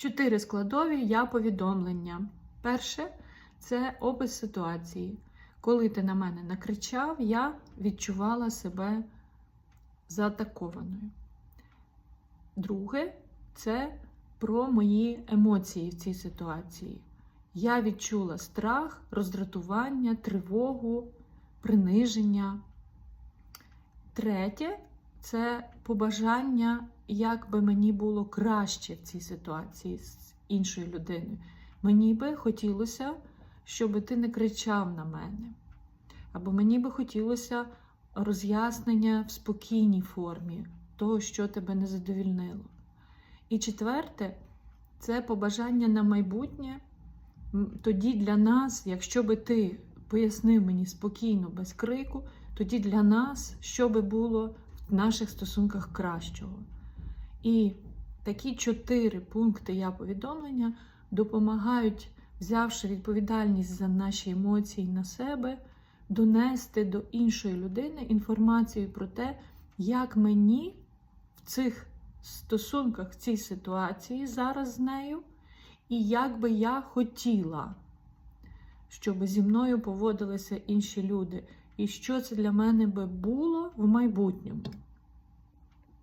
Чотири складові я повідомлення. Перше це опис ситуації. Коли ти на мене накричав, я відчувала себе заатакованою. Друге це про мої емоції в цій ситуації. Я відчула страх, роздратування, тривогу, приниження. Третє це побажання, як би мені було краще в цій ситуації з іншою людиною. Мені би хотілося, щоб ти не кричав на мене. Або мені би хотілося роз'яснення в спокійній формі того, що тебе не задовільнило. І четверте, це побажання на майбутнє. Тоді для нас, якщо би ти пояснив мені спокійно, без крику, тоді для нас, що би було в наших стосунках кращого. І такі чотири пункти я повідомлення допомагають, взявши відповідальність за наші емоції на себе, донести до іншої людини інформацію про те, як мені в цих стосунках, в цій ситуації зараз з нею, і як би я хотіла, щоб зі мною поводилися інші люди, і що це для мене би було в майбутньому.